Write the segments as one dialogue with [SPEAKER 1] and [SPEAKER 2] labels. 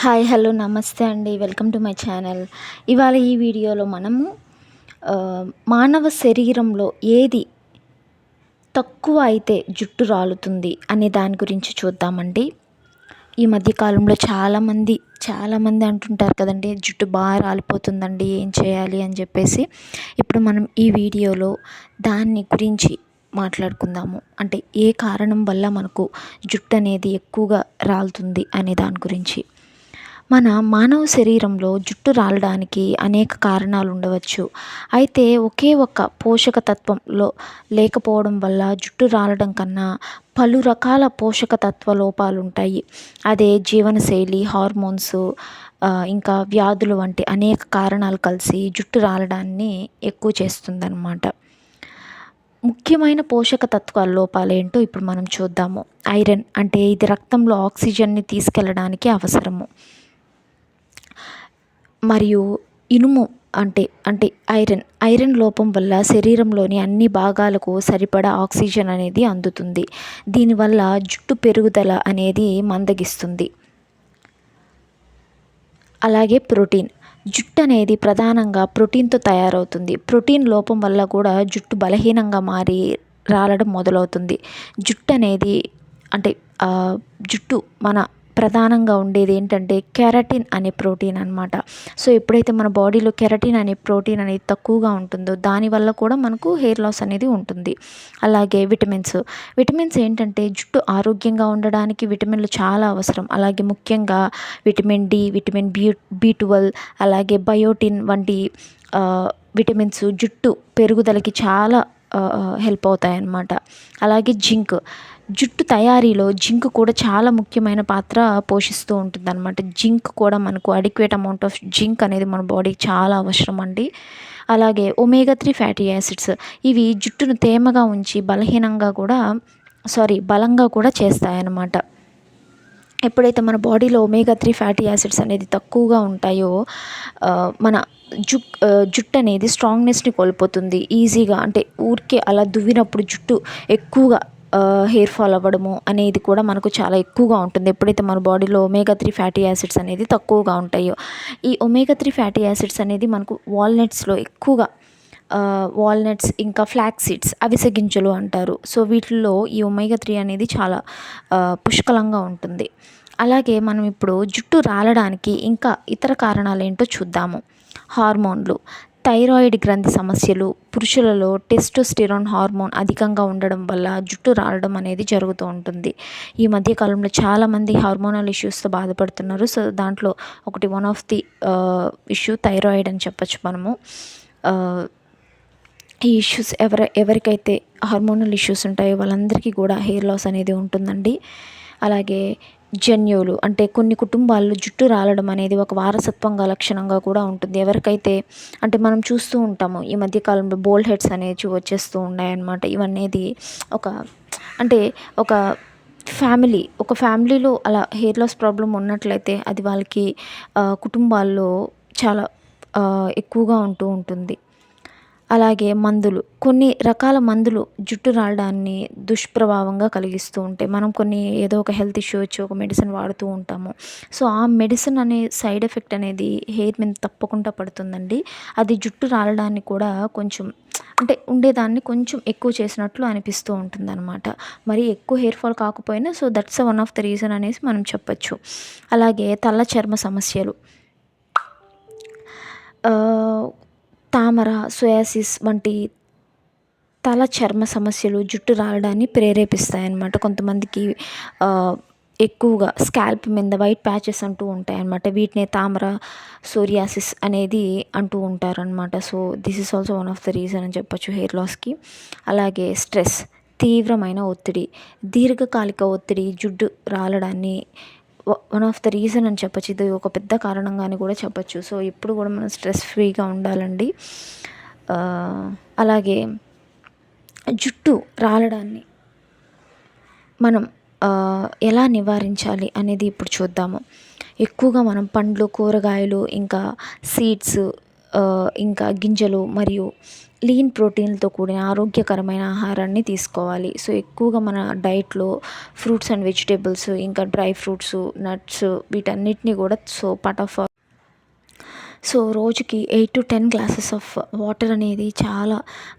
[SPEAKER 1] Hi hello నమస్తే అండి. Welcome to my channel. ఇవాళ ఈ వీడియోలో మనము మానవ శరీరంలో ఏది తక్కువ అయితే జుట్టు రాలుతుంది అనే దాని గురించి చూద్దామండి. ఈ మధ్యకాలంలో చాలామంది చాలామంది అంటుంటారు కదండి జుట్టు బాగా రాలిపోతుందండి ఏం చేయాలి అని చెప్పేసి. ఇప్పుడు మనం ఈ వీడియోలో దాన్ని గురించి మాట్లాడుకుందాము. అంటే ఏ కారణం వల్ల మనకు జుట్టు అనేది ఎక్కువగా రాలుతుంది అనే దాని గురించి. మన మానవ శరీరంలో జుట్టు రాలడానికి అనేక కారణాలు ఉండవచ్చు. అయితే ఒకే ఒక్క పోషక తత్వంలో లేకపోవడం వల్ల జుట్టు రాలడం కన్నా పలు రకాల పోషక తత్వ లోపాలు ఉంటాయి అదే జీవనశైలి హార్మోన్స్ ఇంకా వ్యాధులు వంటి అనేక కారణాలు కలిసి జుట్టు రాలడాన్ని ఎక్కువ చేస్తుందన్నమాట. ముఖ్యమైన పోషక తత్వాల లోపాలు ఏంటో ఇప్పుడు మనం చూద్దాము. ఐరన్ అంటే ఇది రక్తంలో ఆక్సిజన్ని తీసుకెళ్ళడానికి అవసరము. మరియు ఇనుము అంటే అంటే ఐరన్. ఐరన్ లోపం వల్ల శరీరంలోని అన్ని భాగాలకు సరిపడా ఆక్సిజన్ అనేది అందుతుంది. దీనివల్ల జుట్టు పెరుగుదల అనేది మందగిస్తుంది. అలాగే ప్రోటీన్. జుట్టు అనేది ప్రధానంగా ప్రోటీన్తో తయారవుతుంది. ప్రోటీన్ లోపం వల్ల కూడా జుట్టు బలహీనంగా మారి రాలడం మొదలవుతుంది. జుట్టు అనేది అంటే జుట్టు మన ప్రధానంగా ఉండేది ఏంటంటే కెరటిన్ అనే ప్రోటీన్ అనమాట సో ఎప్పుడైతే మన బాడీలో కెరటిన్ అనే ప్రోటీన్ అనేది తక్కువగా ఉంటుందో దానివల్ల కూడా మనకు హెయిర్ లాస్ అనేది ఉంటుంది. అలాగే విటమిన్స్. విటమిన్స్ ఏంటంటే జుట్టు ఆరోగ్యంగా ఉండడానికి విటమిన్లు చాలా అవసరం. అలాగే ముఖ్యంగా vitamin D vitamin B B twelve అలాగే బయోటిన్ వంటి విటమిన్స్ జుట్టు పెరుగుదలకి చాలా హెల్ప్ అవుతాయి అన్నమాట అలాగే జింక్. జుట్టు తయారీలో జింక్ కూడా చాలా ముఖ్యమైన పాత్ర పోషిస్తూ ఉంటుంది అనమాట జింక్ కూడా మనకు అడిక్వేట్ అమౌంట్ ఆఫ్ జింక్ అనేది మన బాడీకి చాలా అవసరం అండి అలాగే ఒమేగా త్రీ ఫ్యాటీ యాసిడ్స్ ఇవి జుట్టును తేమగా ఉంచి బలహీనంగా కూడా సారీ బలంగా కూడా చేస్తాయన్నమాట. ఎప్పుడైతే మన బాడీలో ఒమేగా త్రీ ఫ్యాటీ యాసిడ్స్ అనేది తక్కువగా ఉంటాయో మన జు జుట్టు అనేది స్ట్రాంగ్నెస్ని కోల్పోతుంది. ఈజీగా అంటే ఊరికే అలా దువ్వినప్పుడు జుట్టు ఎక్కువగా హెయిర్ ఫాల్ అవ్వడము అనేది కూడా మనకు చాలా ఎక్కువగా ఉంటుంది. ఎప్పుడైతే మన బాడీలో ఒమేగా త్రీ ఫ్యాటీ యాసిడ్స్ అనేది తక్కువగా ఉంటాయో ఈ ఒమేగా త్రీ ఫ్యాటీ యాసిడ్స్ అనేది మనకు వాల్నట్స్లో ఎక్కువగా వాల్నట్స్ ఇంకా ఫ్లాక్ సీడ్స్ అవిసె గింజలు అంటారు. సో వీటిల్లో ఈ ఒమేగా త్రీ అనేది చాలా పుష్కలంగా ఉంటుంది. అలాగే మనం ఇప్పుడు జుట్టు రాలడానికి ఇంకా ఇతర కారణాలు ఏంటో చూద్దాము. హార్మోన్లు థైరాయిడ్ గ్రంథి సమస్యలు పురుషులలో టెస్టోస్టిరాన్ హార్మోన్ అధికంగా ఉండడం వల్ల జుట్టు రాలడం అనేది జరుగుతూ ఉంటుంది. ఈ మధ్య కాలంలో చాలామంది హార్మోనల్ ఇష్యూస్తో బాధపడుతున్నారు. సో దాంట్లో ఒకటి one of the issue thyroid అని చెప్పొచ్చు మనము. ఈ ఇష్యూస్ ఎవరి ఎవరికైతే హార్మోనల్ ఇష్యూస్ ఉంటాయో వాళ్ళందరికీ కూడా హెయిర్ లాస్ అనేది ఉంటుందండి. అలాగే జన్యువులు అంటే కొన్ని కుటుంబాల్లో జుట్టు రాలడం అనేది ఒక వారసత్వంగా లక్షణంగా కూడా ఉంటుంది. ఎవరికైతే అంటే మనం చూస్తూ ఉంటాము ఈ మధ్యకాలంలో బోల్డ్ హెడ్స్ అనేవి వచ్చేస్తూ ఉన్నాయన్నమాట. ఇవన్నీ ఒక అంటే ఒక ఫ్యామిలీ ఒక ఫ్యామిలీలో అలా హెయిర్ లాస్ ప్రాబ్లం ఉన్నట్లయితే అది వాళ్ళకి కుటుంబాల్లో చాలా ఎక్కువగా ఉంటూ ఉంటుంది. అలాగే మందులు కొన్ని రకాల మందులు జుట్టు రాలడాన్ని దుష్ప్రభావంగా కలిగిస్తూ ఉంటాయి. మనం కొన్ని ఏదో ఒక హెల్త్ ఇష్యూ వచ్చి ఒక మెడిసిన్ వాడుతూ ఉంటాము. సో ఆ మెడిసిన్ అనే సైడ్ ఎఫెక్ట్ అనేది హెయిర్ మీద తప్పకుండా పడుతుందండి. అది జుట్టు రాలడాన్ని కూడా కొంచెం అంటే ఉండేదాన్ని కొంచెం ఎక్కువ చేసినట్లు అనిపిస్తూ ఉంటుంది అనమాట మరి ఎక్కువ హెయిర్ ఫాల్ కాకపోయినా so that's one of the reason అనేసి మనం చెప్పచ్చు. అలాగే తల్ల చర్మ సమస్యలు ఆ, సోయాసిస్ వంటి తల చర్మ సమస్యలు జుట్టు రాలడాన్ని ప్రేరేపిస్తాయన్నమాట. కొంతమందికి ఎక్కువగా స్కాల్ప్ మీద వైట్ ప్యాచెస్ అంటూ ఉంటాయి అన్నమాట వీటిని తామర సోరియాసిస్ అనేది అంటూ ఉంటారనమాట so this is also one of the reason అని చెప్పొచ్చు హెయిర్ లాస్కి అలాగే స్ట్రెస్ తీవ్రమైన ఒత్తిడి దీర్ఘకాలిక ఒత్తిడి జుట్టు రాలడాన్ని వన్ ఆఫ్ ద రీజన్ అని చెప్పొచ్చు. ఇది ఒక పెద్ద కారణంగానే కూడా చెప్పచ్చు. సో ఎప్పుడు కూడా మనం స్ట్రెస్ ఫ్రీగా ఉండాలండి. అలాగే జుట్టు రాలడాన్ని మనం ఎలా నివారించాలి అనేది ఇప్పుడు చూద్దాము. ఎక్కువగా మనం పండ్లు కూరగాయలు ఇంకా సీడ్స్ ఇంకా గింజలు మరియు లీన్ ప్రోటీన్లతో కూడిన ఆరోగ్యకరమైన ఆహారాన్ని తీసుకోవాలి. సో ఎక్కువగా మన డైట్లో ఫ్రూట్స్ అండ్ వెజిటేబుల్స్ ఇంకా డ్రై ఫ్రూట్స్ నట్స్ వీటన్నిటిని కూడా సో పార్ట్ ఆఫ్ సో రోజుకి eight to ten glasses of water అనేది చాలా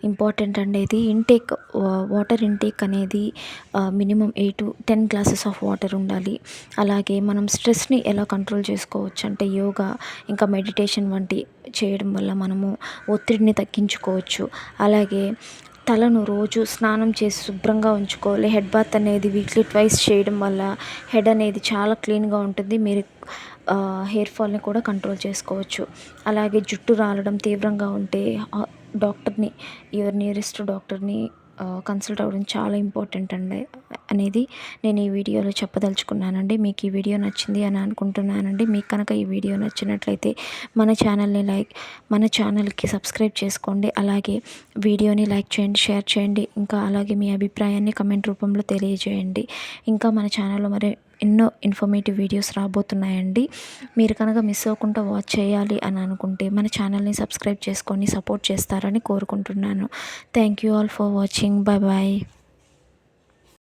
[SPEAKER 1] ఇంపార్టెంట్ అండి. ఇది ఇంటేక్ వాటర్ ఇంటేక్ అనేది minimum eight to ten glasses of water ఉండాలి. అలాగే మనం స్ట్రెస్ని ఎలా కంట్రోల్ చేసుకోవచ్చు అంటే యోగా ఇంకా మెడిటేషన్ వంటి చేయడం వల్ల మనము ఒత్తిడిని తగ్గించుకోవచ్చు. అలాగే తలను రోజు స్నానం చేసి శుభ్రంగా ఉంచుకోవాలి. హెడ్ బాత్ అనేది వీక్లీ ట్వైస్ చేయడం వల్ల హెడ్ అనేది చాలా క్లీన్గా ఉంటుంది. మీరు హెయిర్ ఫాల్ని కూడా కంట్రోల్ చేసుకోవచ్చు. అలాగే జుట్టు రాలడం తీవ్రంగా ఉంటే డాక్టర్ని యువర్ నియరెస్ట్ డాక్టర్ని కన్సల్ట్ అవ్వడం చాలా ఇంపార్టెంట్ అండి. అనేది నేను ఈ వీడియోలో చెప్పదలుచుకున్నానండి. మీకు ఈ వీడియో నచ్చింది అని అనుకుంటున్నానండి. మీకు కనుక ఈ వీడియో నచ్చినట్లయితే మన ఛానల్ని లైక్ మన ఛానల్కి సబ్స్క్రైబ్ చేసుకోండి. అలాగే వీడియోని లైక్ చేయండి షేర్ చేయండి. ఇంకా అలాగే మీ అభిప్రాయాన్ని కమెంట్ రూపంలో తెలియజేయండి. ఇంకా మన ఛానల్లో మరి ఎన్నో ఇన్ఫర్మేటివ్ వీడియోస్ రాబోతున్నాయండి. మీరు కనుక మిస్ అవ్వకుండా వాచ్ చేయాలి అని అనుకుంటే మన ఛానల్ని సబ్స్క్రైబ్ చేసుకొని సపోర్ట్ చేస్తారని కోరుకుంటున్నాను. Thank you all for watching bye bye